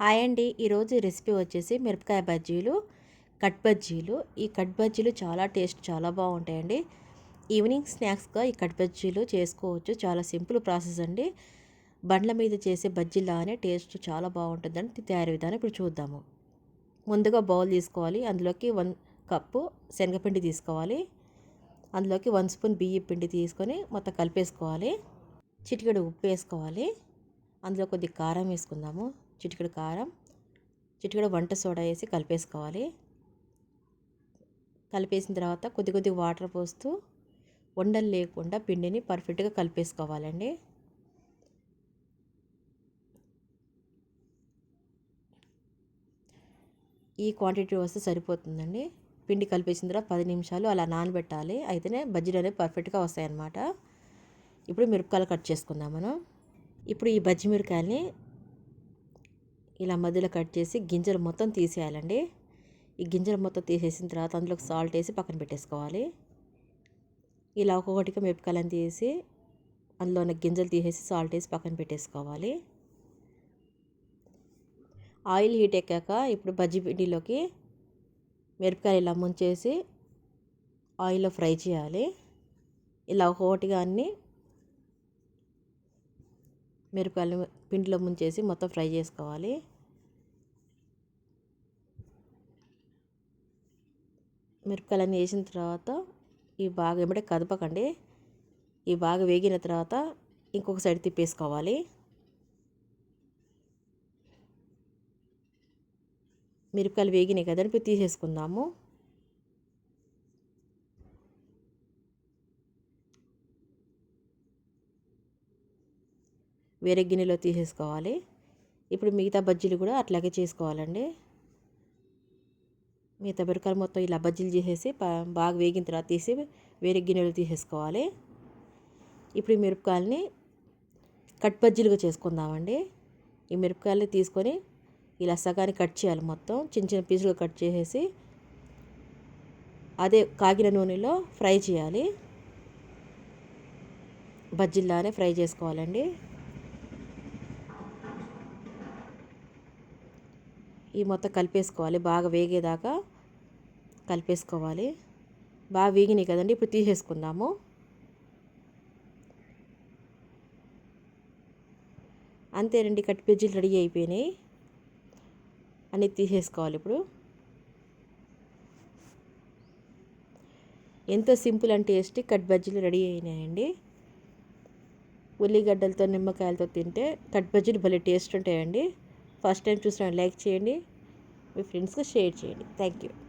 Hi అండి. ఈరోజు recipe వచ్చేసి మిరపకాయ బజ్జీలు కట్ బజ్జీలు. ఈ కట్ బజ్జీలు చాలా టేస్ట్ చాలా బాగుంటాయండి. ఈవినింగ్ స్నాక్స్గా ఈ కట్ బజ్జీలు చేసుకోవచ్చు. చాలా సింపుల్ ప్రాసెస్ అండి. బండ్ల మీద చేసే బజ్జీలానే టేస్ట్ చాలా బాగుంటుందని తయారీ విధానం ఇప్పుడు చూద్దాము. ముందుగా బౌల్ తీసుకోవాలి. అందులోకి వన్ కప్పు శనగపిండి తీసుకోవాలి. అందులోకి వన్ స్పూన్ బియ్య పిండి తీసుకొని మొత్తం కలిపేసుకోవాలి. చిటికెడు ఉప్పు వేసుకోవాలి. అందులో కొద్ది కారం వేసుకుందాము. చిటికెడు కారం చిటికెడు వంట సోడా వేసి కలిపేసుకోవాలి. కలిపేసిన తర్వాత కొద్ది కొద్ది వాటర్ పోస్తూ వండలు లేకుండా పిండిని పర్ఫెక్ట్గా కలిపేసుకోవాలండి. ఈ క్వాంటిటీ వస్తే సరిపోతుందండి. పిండి కలిపేసిన తర్వాత పది నిమిషాలు అలా నానబెట్టాలి. అయితేనే బజ్జీలు అనేవి పర్ఫెక్ట్గా వస్తాయన్నమాట. ఇప్పుడు మిరపకాయలు కట్ చేసుకుందాం మనం. ఇప్పుడు ఈ బజ్జి మిరకాయల్ని ఇలా మధ్యలో కట్ చేసి గింజలు మొత్తం తీసేయాలండి. ఈ గింజలు మొత్తం తీసేసిన తర్వాత అందులోకి సాల్ట్ వేసి పక్కన పెట్టేసుకోవాలి. ఇలా ఒక్కొక్కటిగా మిరపకాయలను తీసి అందులో ఉన్న గింజలు తీసేసి సాల్ట్ వేసి పక్కన పెట్టేసుకోవాలి. ఆయిల్ హీట్ ఎక్కాక ఇప్పుడు బజ్జీ పిండిలోకి మిరపకాయలు ఇలా ముంచేసి ఆయిల్లో ఫ్రై చేయాలి. ఇలా ఒక్కొక్కటిగా అన్ని మిరపకాయలు పిండిలో ముంచేసి మొత్తం ఫ్రై చేసుకోవాలి. మిరపకాయలన్నీ వేసిన తర్వాత ఈ బాగా వెంబడే కదపకండి. ఈ బాగా వేగిన తర్వాత ఇంకొక సైడ్ తిప్పేసుకోవాలి. మిరపకాయలు వేగినాయి కదండి ఇప్పుడు తీసేసుకుందాము. వేరే గిన్నెలో తీసేసుకోవాలి. ఇప్పుడు మిగతా బజ్జీలు కూడా అట్లాగే చేసుకోవాలండి. మిగతా బెరకాయలు మొత్తం ఇలా బజ్జీలు చేసేసి బాగా వేగిన తర్వాత తీసి వేరే గిన్నెలు తీసేసుకోవాలి. ఇప్పుడు ఈ మిరపకాయలని కట్ బజ్జీలుగా చేసుకుందామండి. ఈ మిరపకాయలని తీసుకొని ఇలా సగాన్ని కట్ చేయాలి మొత్తం. చిన్న చిన్న పీసులుగా కట్ చేసేసి అదే కాగిన నూనెలో ఫ్రై చేయాలి. బజ్జీల్లానే ఫ్రై చేసుకోవాలండి. ఈ మొత్తం కలిపేసుకోవాలి. బాగా వేగేదాకా కలిపేసుకోవాలి. బాగా వేగినాయి కదండి ఇప్పుడు తీసేసుకుందాము. అంతేనండి కట్ బజ్జీలు రెడీ అయిపోయినాయి. అన్నీ తీసేసుకోవాలి ఇప్పుడు. ఎంతో సింపుల్ అండ్ టేస్టీ కట్ బజ్జీలు రెడీ అయినాయండి. ఉల్లిగడ్డలతో నిమ్మకాయలతో తింటే కట్ బజ్జీలు భలే టేస్ట్ ఉంటాయండి. ఫస్ట్ టైం చూసిన లైక్ చేయండి. మీ ఫ్రెండ్స్కి షేర్ చేయండి. Thank you.